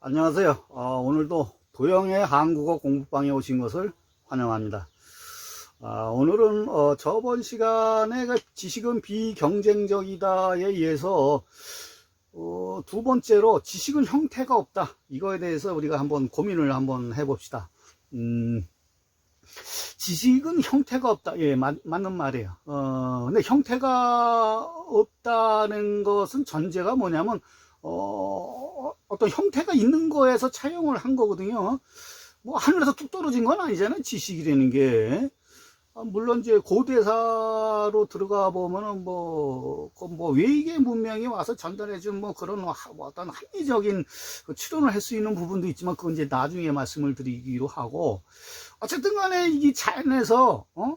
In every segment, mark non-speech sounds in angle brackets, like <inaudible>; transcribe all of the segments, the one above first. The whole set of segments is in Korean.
안녕하세요. 어, 오늘도 도영의 한국어 공부방에 오신 것을 환영합니다. 아, 오늘은 어, 저번 시간에 그 지식은 비경쟁적이다에 의해서 어, 두 번째로 지식은 형태가 없다. 이거에 대해서 우리가 한번 고민을 한번 해봅시다. 음, 지식은 형태가 없다. 예, 맞, 맞는 말이에요. 어, 근데 형태가 없다는 것은 전제가 뭐냐면, 어, 어떤 형태가 있는 거에서 차용을 한 거거든요. 뭐, 하늘에서 뚝 떨어진 건 아니잖아요. 지식이라는 게. 아, 물론 이제 고대사로 들어가 보면은 뭐, 그뭐 외계 문명이 와서 전달해 준 뭐 그런 하- 뭐 어떤 합리적인 그 추론을 할 수 있는 부분도 있지만 그건 이제 나중에 말씀을 드리기로 하고 어쨌든 간에 이 자연에서 어?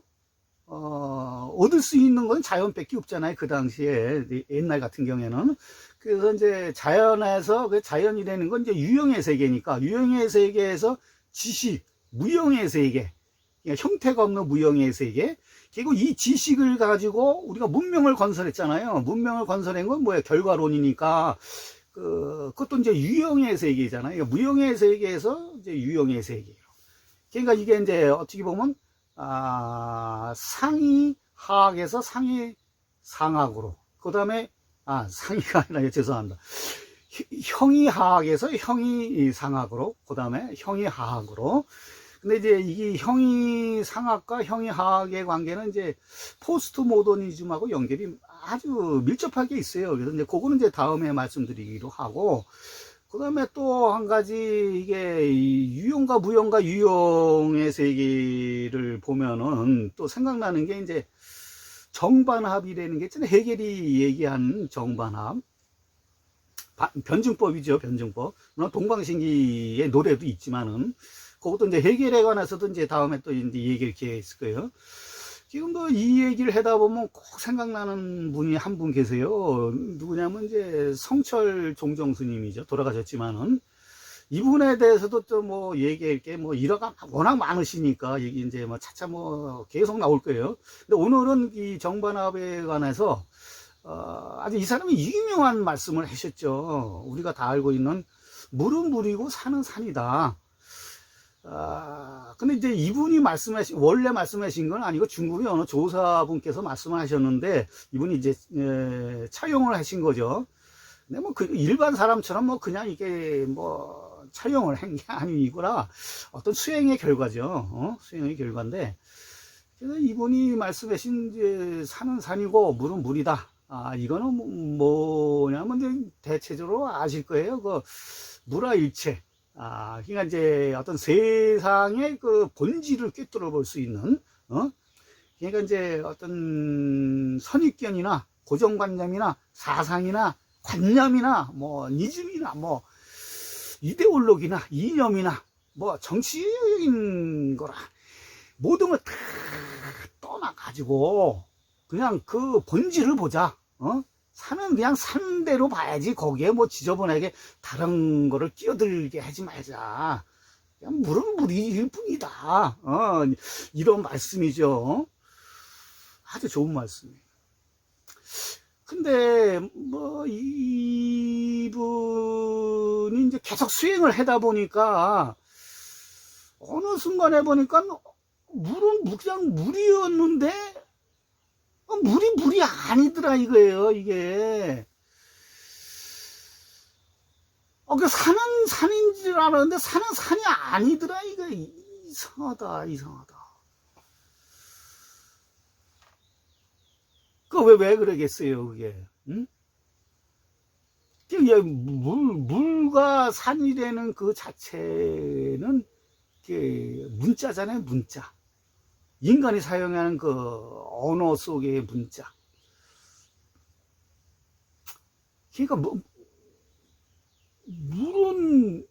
어, 얻을 수 있는 건 자연밖에 없잖아요. 그 당시에 옛날 같은 경우에는 그래서 이제 자연에서 그 자연이라는 건 이제 유형의 세계니까 유형의 세계에서 지식, 무형의 세계, 그러니까 형태가 없는 무형의 세계. 그리고 이 지식을 가지고 우리가 문명을 건설했잖아요. 문명을 건설한 건 뭐예요? 결과론이니까. 그, 그것도 이제 유형의 세계잖아요. 무형의 세계에서 이제 유형의 세계예요. 그러니까 이게 이제 어떻게 보면, 아, 상위 하악에서 상위 상악으로. 그 다음에, 아, 상위가 아니라, 죄송합니다. 형이 하악에서 형이 상악으로. 그 다음에 형이 하악으로. 근데 이제 이게 형이 상학과 형이 하학의 관계는 이제 포스트 모더니즘하고 연결이 아주 밀접하게 있어요. 그래서 이제 그거는 이제 다음에 말씀드리기로 하고, 그 다음에 또 한 가지 이게 이 유형과 무형과 유형의 세계를 보면은 또 생각나는 게 이제 정반합이라는 게 있잖아요. 해결이 얘기한 정반합. 바- 변증법이죠, 변증법. 물론 동방신기의 노래도 있지만은, 그것도 이제 해결에 관해서도 이제 다음에 또 이제 얘기할 기회가 있을 거예요. 지금도 이 얘기를 하다 보면 꼭 생각나는 분이 한 분 계세요. 누구냐면 이제 성철 종정 스님이죠. 돌아가셨지만은. 이분에 대해서도 또 뭐 얘기할 게 뭐 일화가 워낙 많으시니까 얘기 이제 뭐 차차 뭐 계속 나올 거예요. 근데 오늘은 이 정반합에 관해서 어, 아주 이 사람이 유명한 말씀을 하셨죠. 우리가 다 알고 있는 물은 물이고 산은 산이다. 아, 근데 이제 이분이 말씀하신, 원래 말씀하신 건 아니고 중국의 어느 조사분께서 말씀을 하셨는데, 이분이 이제, 에, 차용을 하신 거죠. 근데 뭐, 그, 일반 사람처럼 뭐, 그냥 이게 뭐, 차용을 한 게 <laughs> 아니구나. 어떤 수행의 결과죠. 어? 수행의 결과인데, 그래서 이분이 말씀하신 이제 산은 산이고, 물은 물이다. 아, 이거는 뭐- 뭐냐면, 대체적으로 아실 거예요. 그, 물화일체. 아, 그러니까 이제 어떤 세상의 그 본질을 꿰뚫어 볼 수 있는, 어? 그러니까 이제 어떤 선입견이나 고정관념이나 사상이나 관념이나 뭐 니즘이나 뭐 이데올로기나 이념이나 뭐 정치적인 거라 모든 걸 다 떠나가지고 그냥 그 본질을 보자, 어? 산은 그냥 산 대로 봐야지 거기에 뭐 지저분하게 다른 거를 끼어들게 하지 말자. 그냥 물은 물일 뿐이다. 어, 이런 말씀이죠. 아주 좋은 말씀이에요. 근데 뭐 이분이 이제 계속 수행을 하다 보니까 어느 순간에 보니까 물은 물- 그냥 물이었는데 어, 물이 물이 아니더라 이거예요 이게. 어, 그 산은 산인 줄 알았는데 산은 산이 아니더라 이거. 이상하다 이상하다. 그왜 왜 그러겠어요 그게? 응? 그 예, 물, 물과 산이라는 그 자체는 그 문자잖아요 문자 인간이 사용하는 그 언어 속의 문자. 그러니까 뭐, 물은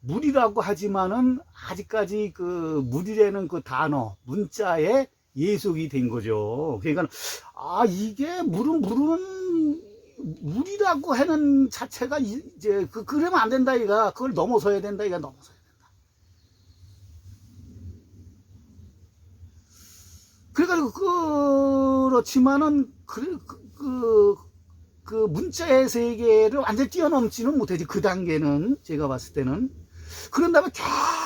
물이라고 하지만은 아직까지 그 물이라는 그 단어 문자에 예속이 된 거죠. 그러니까 아 이게 물은 물은 물이라고 하는 자체가 이제 그 그러면 안 된다 이가 그걸 넘어서야 된다 이가 넘어서야 된다. 그래가지고 그렇지만은 그, 그, 그 그 문자의 세계를 완전히 뛰어넘지는 못하지. 그 단계는 제가 봤을 때는. 그런 다음에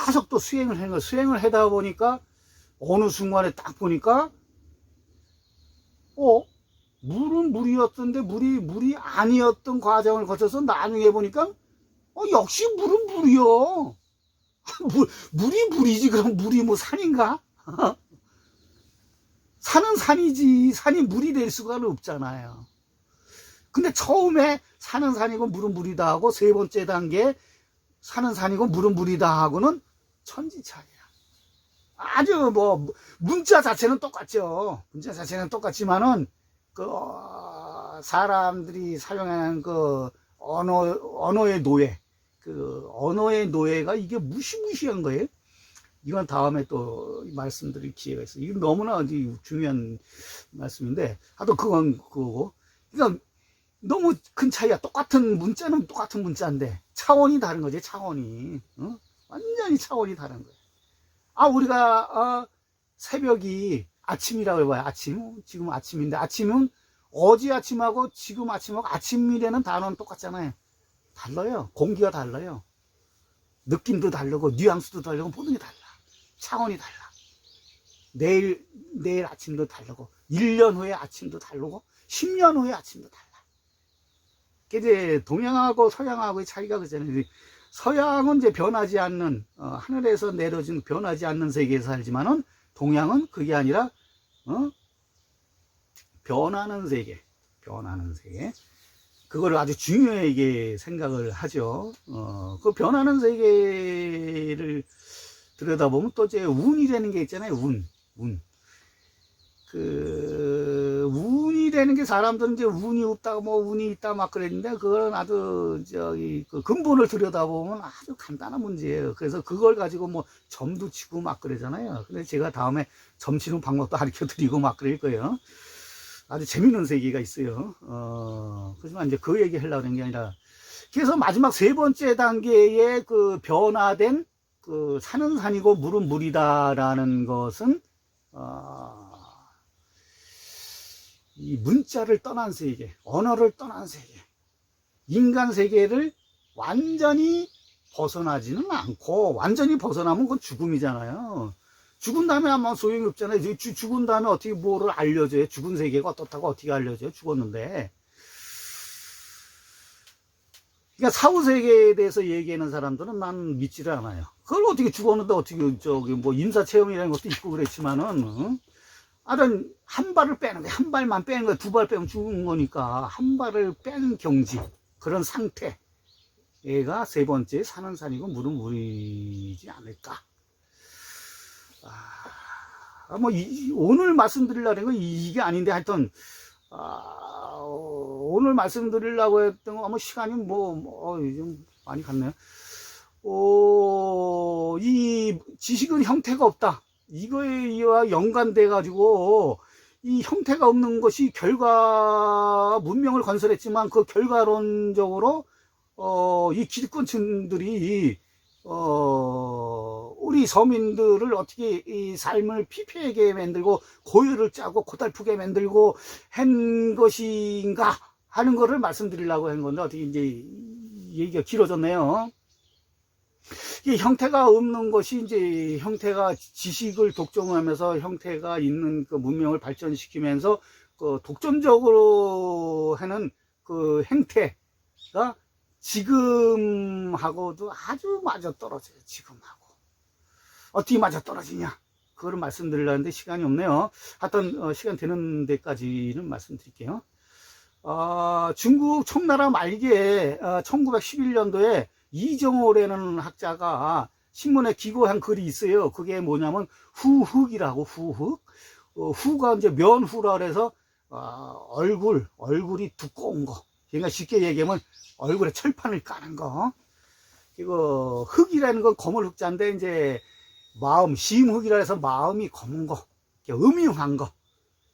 계속 또 수행을 거 수행을 하다 보니까 어느 순간에 딱 보니까 어 물은 물이었던데 물이 물이 아니었던 과정을 거쳐서 나중에 보니까 어 역시 물은 물이요. <laughs> 물, 물이 물이지 그럼 물이 뭐 산인가? <laughs> 산은 산이지 산이 물이 될 수가 없잖아요. 근데 처음에 산은 산이고 물은 물이다 하고 세 번째 단계 산은 산이고 물은 물이다 하고는 천지차이야. 아주 뭐 문자 자체는 똑같죠. 문자 자체는 똑같지만은 그 어, 사람들이 사용하는 그 언어 언어의 노예 그 언어의 노예가 이게 무시무시한 거예요. 이건 다음에 또 말씀드릴 기회가 있어요. 이건 너무나 중요한 말씀인데 하여튼 그건 그거고 그러니까 너무 큰 차이야. 똑같은 문자는 똑같은 문자인데 차원이 다른 거지 차원이 어? 완전히 차원이 다른 거예요. 아 우리가 어, 새벽이 아침이라고 해봐요. 아침 지금 아침인데 아침은 어제 아침하고 지금 아침하고 아침이라는 단어는 똑같잖아요. 달라요. 공기가 달라요. 느낌도 다르고 뉘앙스도 다르고 모든 게 달라. 차원이 달라. 내일 내일 아침도 다르고 1년 후에 아침도 다르고 10년 후에 아침도 달라. 이제 동양하고 서양하고의 차이가 그잖아요. 서양은 이제 변하지 않는 어, 하늘에서 내려진 변하지 않는 세계에 살지만은 동양은 그게 아니라 어? 변하는 세계, 변하는 세계. 그거를 아주 중요하게 생각을 하죠. 어, 그 변하는 세계를 들여다보면 또 이제 운이라는 게 있잖아요. 운, 운. 그 운이라는 게 사람들은 이제 운이 없다고 뭐 운이 있다 막 그랬는데 그거는 아주 저기 그 근본을 들여다보면 아주 간단한 문제예요. 그래서 그걸 가지고 뭐 점도 치고 막 그러잖아요. 근데 제가 다음에 점 치는 방법도 <laughs> 가르쳐 드리고 막 그럴 거예요. 아주 재밌는 세계가 있어요. 어, 그렇지만 이제 그 얘기 하려고 하는 게 아니라 그래서 마지막 세 번째 단계에 그 변화된 그 산은 산이고 물은 물이다라는 것은 어, 이 문자를 떠난 세계, 언어를 떠난 세계, 인간 세계를 완전히 벗어나지는 않고 완전히 벗어나면 그건 죽음이잖아요. 죽은 다음에 아마 소용이 없잖아요. 죽- 죽은 다음에 어떻게 뭐를 알려줘요? 죽은 세계가 어떻다고 어떻게 알려줘요? 죽었는데. 그러니까 사후 세계에 대해서 얘기하는 사람들은 난 믿지를 않아요. 그걸 어떻게 죽었는데 어떻게 저기 뭐 임사 체험이라는 것도 있고 그랬지만은 어? 아는 한 발을 빼는 거야. 한 발만 빼는 거야. 두 발 빼면 죽은 거니까 한 발을 뺀 경지 그런 상태. 얘가 세 번째 산은 산이고 물은 물이지 않을까. 아, 뭐, 이- 오늘 말씀드리려는 건 이- 이게 아닌데 하여튼, 아, 어, 오늘 말씀드리려고 했던 거, 아마 시간이 뭐, 뭐, 어, 좀 많이 갔네요. 어, 이 지식은 형태가 없다. 이거와 연관돼 가지고 이 형태가 없는 것이 결과 문명을 건설했지만 그 결과론적으로 어, 이 기득권층들이 어, 우리 서민들을 어떻게 이 삶을 피폐하게 만들고 고열을 짜고 고달프게 만들고 한 것인가 하는 거를 말씀드리려고 한 건데 어떻게 이제 얘기가 길어졌네요. 이 형태가 없는 것이 이제 형태가 지식을 독점하면서 형태가 있는 그 문명을 발전시키면서 그 독점적으로 하는 그 행태가 지금하고도 아주 맞아 떨어져요. 지금하고 어떻게 맞아 떨어지냐? 그거를 말씀드리려는데 시간이 없네요. 하여튼 어, 시간 되는 데까지는 말씀드릴게요. 어, 중국 청나라 말기에 1911년도에 이정호라는 학자가 신문에 기고한 글이 있어요. 그게 뭐냐면 후흑이라고 후흑. 어, 후가 이제 면후라 그래서 어, 얼굴 얼굴이 두꺼운 거. 그러니까 쉽게 얘기하면 얼굴에 철판을 까는 거. 이거 흑이라는 건 검은 흑자인데 이제 마음 심흑이라 해서 마음이 검은 거, 음흉한 거.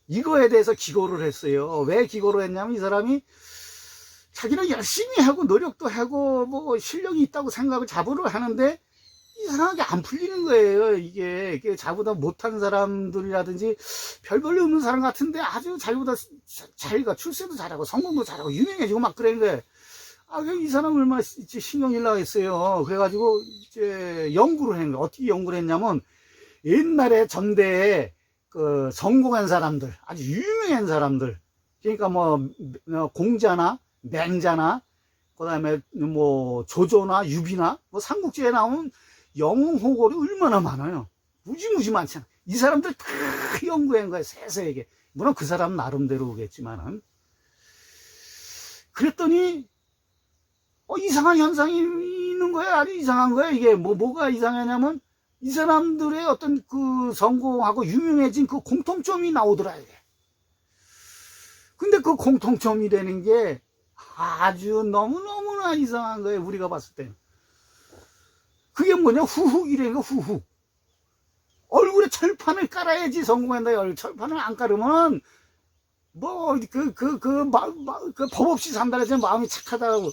이거에 대해서 기고를 했어요. 왜 기고를 했냐면 이 사람이 자기는 열심히 하고 노력도 하고 뭐 실력이 있다고 생각을 자부를 하는데 이 이상하게 안 풀리는 거예요. 이게, 이게 자기보다 못한 사람들이라든지 별 볼일 없는 사람 같은데 아주 자기보다 자- 자기가 출세도 잘하고 성공도 잘하고 유명해지고 막 그러는 거예요. 아, 그이 사람 얼마나 신경이 나겠어요. 그래가지고 이제 연구를 한 거예요. 어떻게 연구를 했냐면 옛날에 전대에 그 성공한 사람들, 아주 유명한 사람들, 그러니까 뭐 어, 공자나 맹자나 그다음에 뭐 조조나 유비나 뭐 삼국지에 나오는 영웅 호골이 얼마나 많아요. 무지무지 많잖아. 이 사람들 다 연구한 거야 세세하게. 물론 그 사람 나름대로겠지만은. 그랬더니 어, 이상한 현상이 있는 거야. 아주 이상한 거야. 이게 뭐 뭐가 이상하냐면 이 사람들의 어떤 그 성공하고 유명해진 그 공통점이 나오더라 이게. 근데 그 공통점이라는 게 아주 너무너무나 이상한 거예요. 우리가 봤을 때. 그게 뭐냐? 후훅이라는 거, 후훅. 얼굴에 철판을 깔아야지 성공한다. 얼 철판을 안 깔으면, 뭐, 그, 그, 그, 마, 마, 그, 법 없이 산다 해서 마음이 착하다고.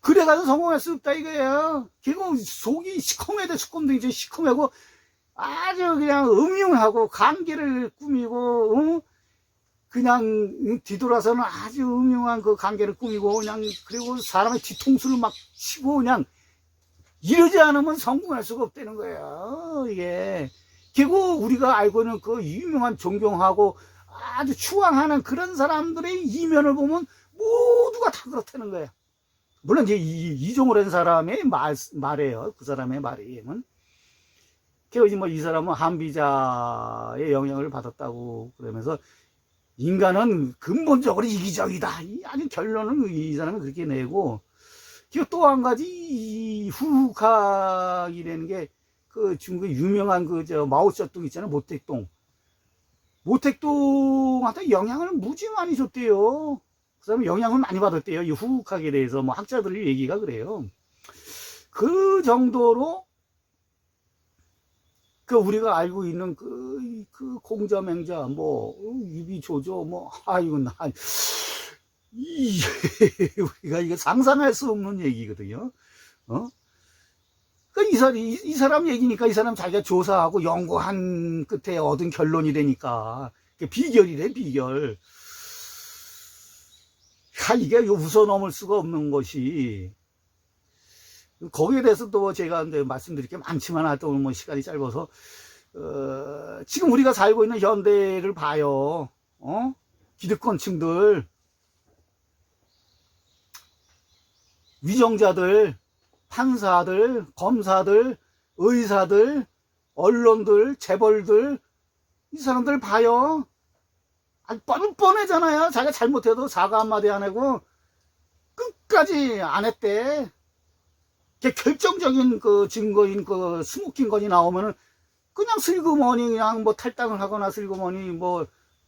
그래가지고 성공할 수 없다 이거예요. 결국 속이 돼, 시커매지 시커매고, 아주 그냥 음흉하고, 관계를 꾸미고, 어? 그냥 뒤돌아서는 아주 음흉한 그 관계를 꾸미고 그냥 그리고 사람의 뒤통수를 막 치고 그냥 이러지 않으면 성공할 수가 없다는 거예요. 이게 결국 우리가 알고 있는 그 유명한 존경하고 아주 추앙하는 그런 사람들의 이면을 보면 모두가 다 그렇다는 거예요. 물론 이제 이, 이종호라는 사람의 말, 말이에요. 그 사람의 말이에요. 그래서 뭐이 사람은 한비자의 영향을 받았다고 그러면서 인간은 근본적으로 이기적이다. 이 아주 결론은 이 사람은 그렇게 내고, 그리고 또 한 가지, 이 후각이라는 게, 그 중국 유명한 그, 저, 마오쩌둥 있잖아요. 모택동. 모택동한테 영향을 무지 많이 줬대요. 그 사람은 영향을 많이 받았대요. 이 후각에 대해서. 뭐 학자들 얘기가 그래요. 그 정도로 그 우리가 알고 있는 그, 그 공자 맹자 뭐 유비 조조 뭐 아이고 나 이, <laughs> 우리가 이거 상상할 수 없는 얘기거든요. 어? 그이 사람 이, 이 사람 얘기니까 이 사람 자기가 조사하고 연구한 끝에 얻은 결론이 되니까 비결이래 비결. 야 이게 웃어 넘을 수가 없는 것이 거기에 대해서 또 제가 말씀드릴 게 많지만 하여튼 뭐 시간이 짧아서 어, 지금 우리가 살고 있는 현대를 봐요. 어? 기득권층들, 위정자들, 판사들, 검사들, 의사들, 언론들, 재벌들 이 사람들 봐요. 아주 뻔뻔하잖아요. 자기가 잘못해도 사과 한마디 안 하고 끝까지 안 했대. 결정적인 그 증거인 그 스모킹 건이 나오면은 그냥 슬그머니 그냥 뭐 탈당을 하거나 슬그머니 뭐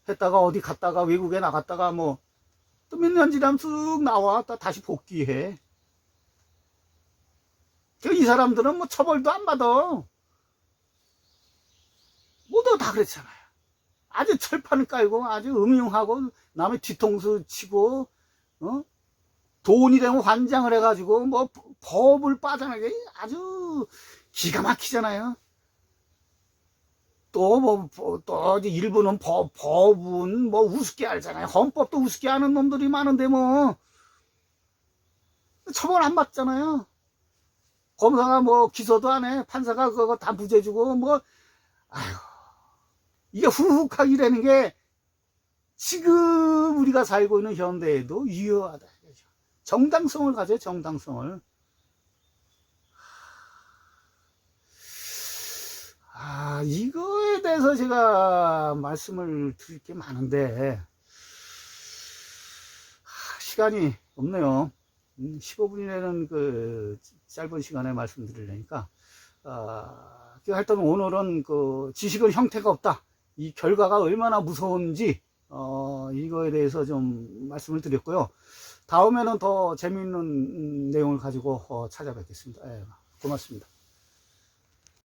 했다가 어디 갔다가 외국에 나갔다가 뭐 또 몇 년 지나면 쓱 나와 또 다시 복귀해. 그이 사람들은 뭐 처벌도 안 받아. 모두 다 그랬잖아요. 아주 철판을 깔고 아주 음흉하고 남의 뒤통수 치고 어? 돈이 되면 환장을 해가지고 뭐 법을 빠져나게 아주 기가 막히잖아요. 또 뭐 또 일부는 법 법은 뭐 우습게 알잖아요. 헌법도 우습게 아는 놈들이 많은데 뭐 처벌 안 받잖아요. 검사가 뭐 기소도 안 해. 판사가 그거 다 무죄 주고 뭐 아휴 이게 후훅하기라는 게 지금 우리가 살고 있는 현대에도 유효하다. 정당성을 가져요, 정당성을. 아, 이거에 대해서 제가 말씀을 드릴 게 많은데, 아, 시간이 없네요. 15분이라는 그 짧은 시간에 말씀드리려니까, 아, 그 하여튼 오늘은 그 지식은 형태가 없다. 이 결과가 얼마나 무서운지, 어, 이거에 대해서 좀 말씀을 드렸고요. 다음에는 더 재미있는 음, 내용을 가지고 어, 찾아뵙겠습니다. 예, 고맙습니다.